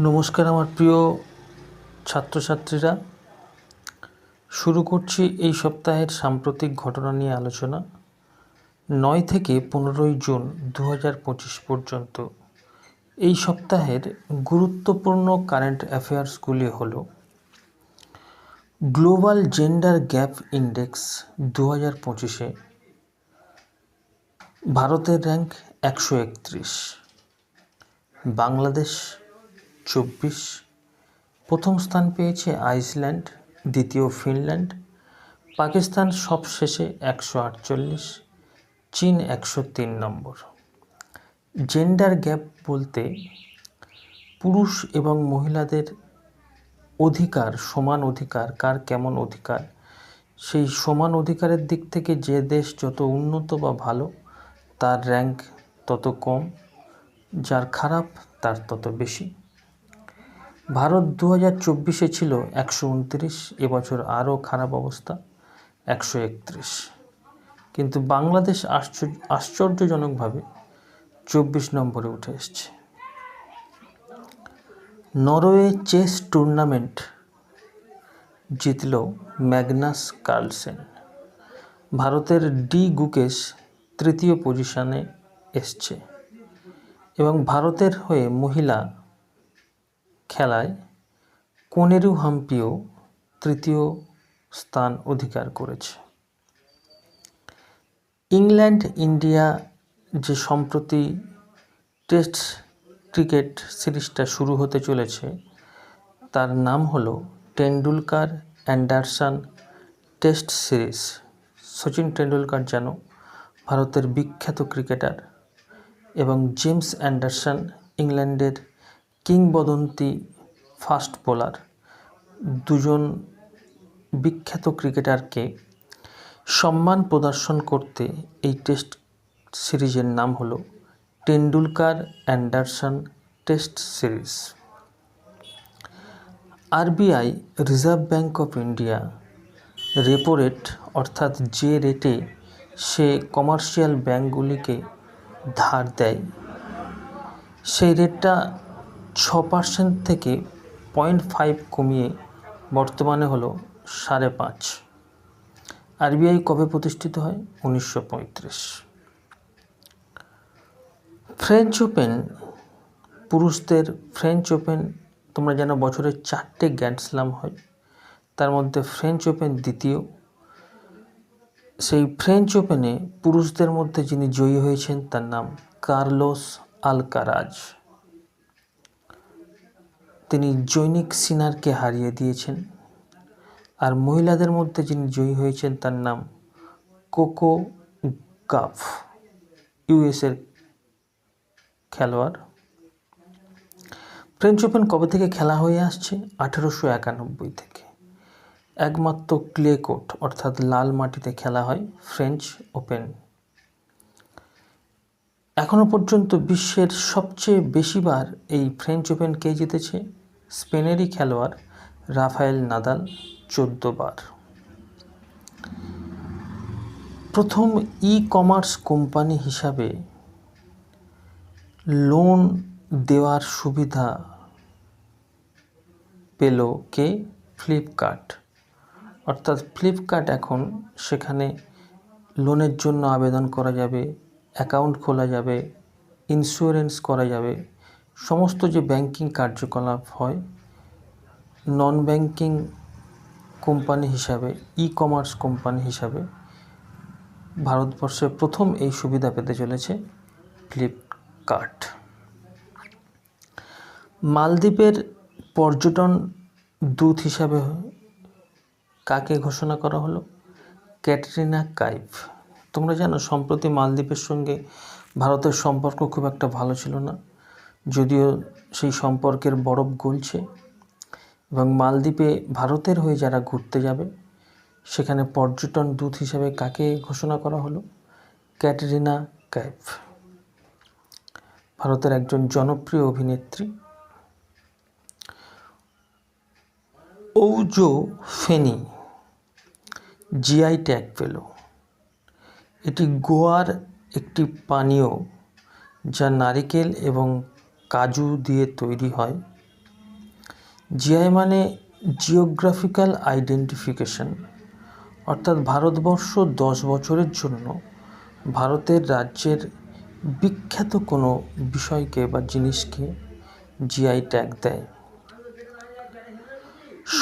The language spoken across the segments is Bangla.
নমস্কার আমার প্রিয় ছাত্রছাত্রীরা। শুরু করছি এই সপ্তাহের সাম্প্রতিক ঘটনা নিয়ে আলোচনা। নয় থেকে পনেরোই জুন দু হাজার পঁচিশ পর্যন্ত। এই সপ্তাহের গুরুত্বপূর্ণ কারেন্ট অ্যাফেয়ার্সগুলি হল, গ্লোবাল জেন্ডার গ্যাপ ইন্ডেক্স দু হাজার পঁচিশে, ভারতের র্যাঙ্ক একশো একত্রিশ, বাংলাদেশ চব্বিশ। প্রথম স্থান পেয়েছে আইসল্যান্ড, দ্বিতীয় ফিনল্যান্ড। পাকিস্তান সবশেষে একশো আটচল্লিশ, চীন একশো তিন নম্বর। জেন্ডার গ্যাপ বলতে পুরুষ এবং মহিলাদের অধিকার, সমান অধিকার, কার কেমন অধিকার? সেই সমান অধিকারের দিক থেকে যে দেশ যত উন্নত বা ভালো, তার র্যাঙ্ক তত কম, যার খারাপ, তার তত বেশি। ভারত দু হাজার চব্বিশে ছিল একশো উনত্রিশ, এবছর আরও খারাপ অবস্থা একশো একত্রিশ। কিন্তু বাংলাদেশ আশ্চর্য, আশ্চর্যজনকভাবে চব্বিশ নম্বরে উঠে এসছে। নরওয়ে চেস টুর্নামেন্ট জিতল ম্যাগনাস কার্লসেন। ভারতের ডি গুকেশ তৃতীয় পজিশনে এসছে এবং ভারতের হয়ে মহিলা খেলায় কোনেরু হাম্পিও তৃতীয় স্থান অধিকার করেছে। ইংল্যান্ড, ইন্ডিয়া যে সম্প্রতি টেস্ট ক্রিকেট সিরিজটা শুরু হতে চলেছে, তার নাম হলো Tendulkar Anderson test series. Sachin Tendulkar যেন ভারতের বিখ্যাত ক্রিকেটার এবং জেমস অ্যান্ডারসন ইংল্যান্ডের কিংবদন্তি ফাস্ট বোলার দুজন বিখ্যাত ক্রিকেটারকে সম্মান প্রদর্শন করতে এই টেস্ট সিরিজের নাম হলো Tendulkar Anderson test series. RBI reserve bank of India repo rate অর্থাৎ যে রেটে সে কমার্শিয়াল ব্যাঙ্কগুলিকে ধার দেয়, সেই রেটটা ছ পার্সেন্ট থেকে পয়েন্ট ফাইভ কমিয়ে বর্তমানে হলো সাড়ে পাঁচ। আরবিআই কবে প্রতিষ্ঠিত হয়? উনিশশো পঁয়ত্রিশ। ফ্রেঞ্চ ওপেন পুরুষদের ফ্রেঞ্চ ওপেন তোমরা জানো বছরে চারটে গ্র্যান্ড স্লাম হয়। তার মধ্যে ফ্রেঞ্চ ওপেন দ্বিতীয়। সেই ফ্রেঞ্চ ওপেনে পুরুষদের মধ্যে যিনি জয়ী হয়েছেন তার নাম কার্লোস আলকারাজ। তিনি জৈনিক সিনারকে হারিয়ে দিয়েছেন। আর মহিলাদের মধ্যে যিনি জয়ী হয়েছেন, তার নাম কোকো গাফ ইউএসের খেলোয়াড়। ফ্রেঞ্চ ওপেন কবে থেকে খেলা হয়ে আসছে? আঠেরোশো একানব্বই থেকে। একমাত্র ক্লে কোর্ট, অর্থাৎ লাল মাটিতে খেলা হয় ফ্রেঞ্চ ওপেন। এখনও পর্যন্ত বিশ্বের সবচেয়ে বেশিবার এই ফ্রেঞ্চ ওপেন কে জিতেছে? স্পেনেরই খেলোয়াড় রাফায়েল নাদাল চোদ্দ বার প্রথম ই কমার্স কোম্পানি হিসাবে লোন দেওয়ার সুবিধা পেল কে? ফ্লিপকার্ট। অর্থাৎ ফ্লিপকার্ট এখন সেখানে লোনের জন্য আবেদন করা যাবে, অ্যাকাউন্ট খোলা যাবে ইন্স্যুরেন্স করা যাবে সমস্ত যে ব্যাংকিং কার্যকলাপ হয় নন ব্যাংকিং কোম্পানি হিসাবে ই কমার্স কোম্পানি হিসাবে ভারতবর্ষে প্রথম এই সুবিধা পেতে চলেছে ফ্লিপকার্ট মালদ্বীপের পর্যটন দূত হিসাবে কাকে ঘোষণা করা হলো? ক্যাটরিনা কাইফ। তোমরা জানো, সম্প্রতি মালদ্বীপের সঙ্গে ভারতের সম্পর্ক খুব একটা ভালো ছিল না। যদিও সেই সম্পর্কের বরফ গলছে এবং মালদ্বীপে ভারতের হয়ে যারা ঘুরতে যাবে, সেখানে পর্যটন দূত হিসাবে কাকে ঘোষণা করা হলো? ক্যাটরিনা কাইফ, ভারতের একজন জনপ্রিয় অভিনেত্রী। ঔজো ফেনি, জিআই ট্যাগ পেল। এটি গোয়ার একটি পানীয় যা নারিকেল এবং কাজু দিয়ে তৈরি হয়। জিআই মানে জিওগ্রাফিক্যাল আইডেন্টিফিকেশন অর্থাৎ ভারতবর্ষ দশ বছরের জন্য ভারতের রাজ্যের বিখ্যাত কোনো বিষয়কে বা জিনিসকে জিআই ট্যাগ দেয়।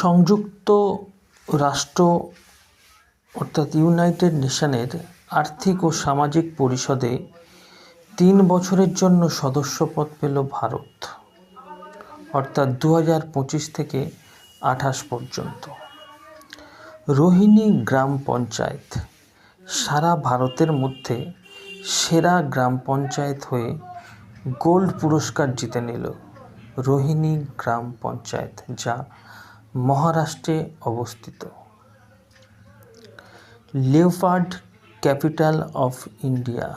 সংযুক্ত রাষ্ট্র, অর্থাৎ ইউনাইটেড নেশনের আর্থিক ও সামাজিক পরিষদে তিন বছরের জন্য সদস্যপদ পেল ভারত, অর্থাৎ দু হাজার পঁচিশ থেকে আঠাশ পর্যন্ত। রোহিণী গ্রাম পঞ্চায়েত, সারা ভারতের মধ্যে সেরা গ্রাম পঞ্চায়েত হয়ে গোল্ড পুরস্কার জিতে নিল রোহিণী গ্রাম পঞ্চায়েত, যা মহারাষ্ট্রে অবস্থিত। লিওপার্ড ক্যাপিটাল অফ ইন্ডিয়া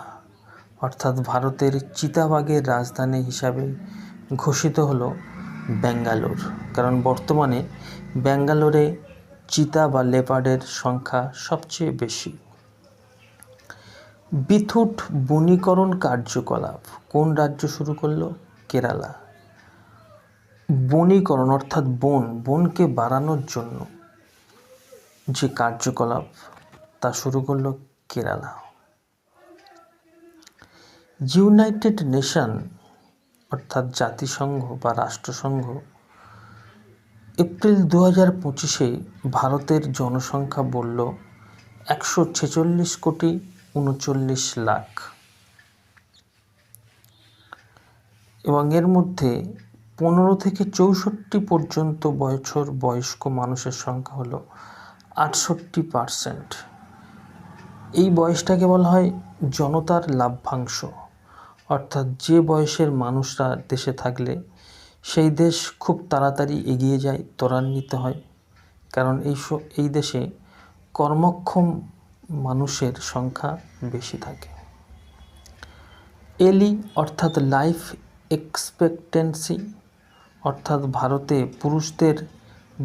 অর্থাৎ ভারতের চিতাবাঘের রাজধানী হিসাবে ঘোষিত হলো ব্যাঙ্গালোর। কারণ বর্তমানে ব্যাঙ্গালোরে চিতা বা লেপার্ডের সংখ্যা সবচেয়ে বেশি। বিথুট বনীকরণ কার্যকলাপ কোন রাজ্য শুরু করল? কেরালা। বনীকরণ অর্থাৎ বন, বনকে বাড়ানোর জন্য যে কার্যকলাপ তা শুরু করল কেরালা। ইউনাইটেড নেশন, অর্থাৎ জাতিসংঘ বা রাষ্ট্রসংঘ, এপ্রিল দু হাজার পঁচিশে ভারতের জনসংখ্যা বলল একশো ছেচল্লিশ কোটি উনচল্লিশ লাখ। এবং এর মধ্যে পনেরো থেকে চৌষট্টি পর্যন্ত বছর বয়স্ক মানুষের সংখ্যা হলো আটষট্টি পারসেন্ট। এই বয়সটাকে বলা হয় জনতার লাভ্যাংশ। অর্থাৎ যে বয়সের মানুষরা দেশে থাকলে সেই দেশ খুব তাড়াতাড়ি এগিয়ে যায়, ত্বরান্বিত হয়। কারণ এই এই দেশে কর্মক্ষম মানুষের সংখ্যা বেশি থাকে। এলি অর্থাৎ লাইফ এক্সপেক্টেন্সি, অর্থাৎ ভারতে পুরুষদের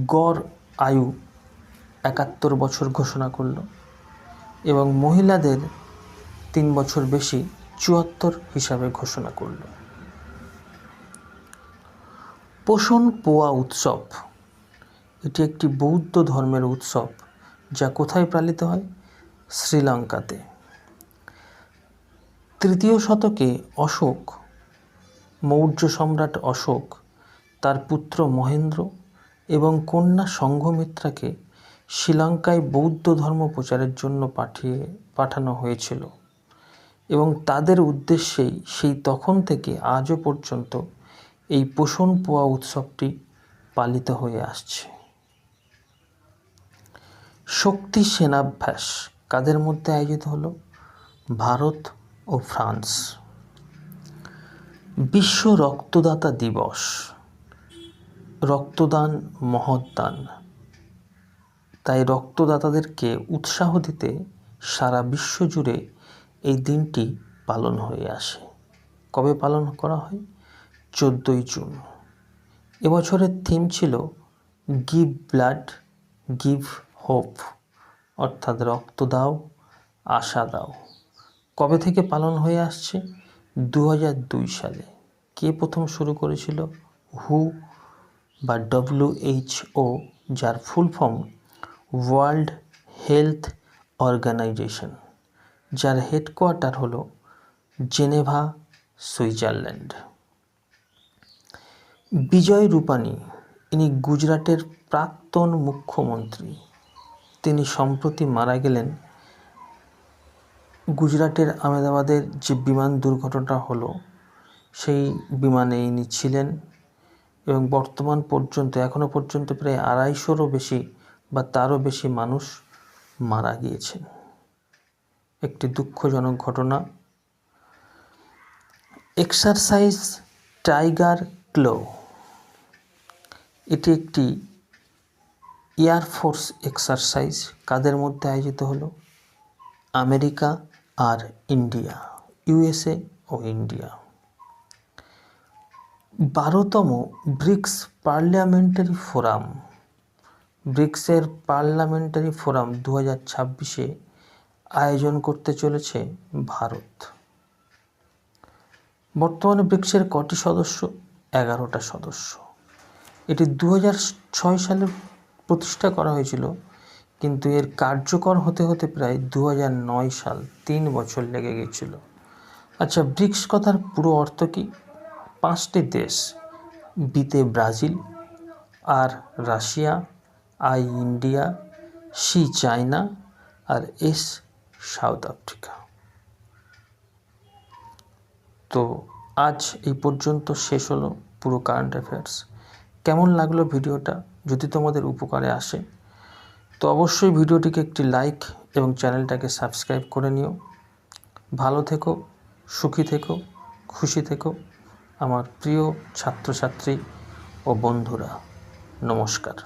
গড় আয়ু একাত্তর বছর ঘোষণা করল এবং মহিলাদের তিন বছর বেশি চুয়াত্তর হিসাবে ঘোষণা করল। পোষণ পোয়া উৎসব, এটি একটি বৌদ্ধ ধর্মের উৎসব যা কোথায় পালিত হয়? শ্রীলঙ্কাতে। তৃতীয় শতকে অশোক, মৌর্য সম্রাট অশোক, তার পুত্র মহেন্দ্র এবং কন্যা সংঘমিত্রাকে শ্রীলঙ্কায় বৌদ্ধ ধর্ম প্রচারের জন্য পাঠিয়ে, পাঠানো হয়েছিল। এবং তাদের উদ্দেশ্যেই সেই তখন থেকে আজও পর্যন্ত এই পোষণ পোয়া উৎসবটি পালিত হয়ে আসছে। শক্তি সেনাভ্যাস কাদের মধ্যে আয়োজিত হলো? ভারত ও ফ্রান্স। বিশ্ব রক্তদাতা দিবস। রক্তদান মহৎদান তাই রক্তদাতাদেরকে উৎসাহ দিতে সারা বিশ্ব জুড়ে এই দিনটি পালন হয়ে আসে। কবে পালন করা হয়? চোদ্দোই জুন। এবছরের থিম ছিল গিভ ব্লাড গিভ হোপ অর্থাৎ রক্ত দাও, আশা দাও। কবে থেকে পালন হয়ে আসছে? দু সালে। কে প্রথম শুরু করেছিল? হু বা ডব্লিউএইচও যার full form world health organization যার হেডকোয়ার্টার হল জেনেভা, সুইজারল্যান্ড। বিজয় রূপানী, ইনি গুজরাটের প্রাক্তন মুখ্যমন্ত্রী। তিনি সম্প্রতি মারা গেলেন। গুজরাটের আহমেদাবাদের যে বিমান দুর্ঘটনা হলো, সেই বিমানে ইনি ছিলেন এবং বর্তমান পর্যন্ত এখনও পর্যন্ত প্রায় আড়াইশোরও বেশি বা তারও বেশি মানুষ মারা গিয়েছেন। একটি দুঃখজনক ঘটনা। Exercise tiger claw. এটি একটি এয়ারফোর্স এক্সারসাইজ, কাদের মধ্যে আয়োজিত হলো? আমেরিকা আর ইন্ডিয়া, ইউএসএ ও ইন্ডিয়া। বারোতম ব্রিক্স পার্লামেন্টারি ফোরাম। ব্রিক্সের পার্লামেন্টারি ফোরাম দু হাজার ছাব্বিশে আয়োজন করতে চলেছে ভারত। বর্তমানে ব্রিক্সের কটি সদস্য? এগারোটা সদস্য। এটি দু ছয় সালে প্রতিষ্ঠা করা হয়েছিল, কিন্তু এর কার্যকর হতে হতে প্রায় দু নয় সাল তিন বছর লেগে গেছিল। আচ্ছা ব্রিক্স কথার পুরো অর্থ কি? পাঁচটি দেশ, বিতে Brazil, R Russia, I India, C China, R S South Africa. তো আজ এই পর্যন্ত শেষ হলো পুরো কারেন্ট অ্যাফেয়ার্স কেমন লাগল ভিডিওটা? যদি তোমাদের উপকারে আসে, তো অবশ্যই ভিডিওটিকে একটি লাইক এবং চ্যানেলটাকে সাবস্ক্রাইব করে নিও। ভালো থেকো, সুখী থেকো, খুশি থেকো, আমার প্রিয় ছাত্রছাত্রী ও বন্ধুরা, নমস্কার।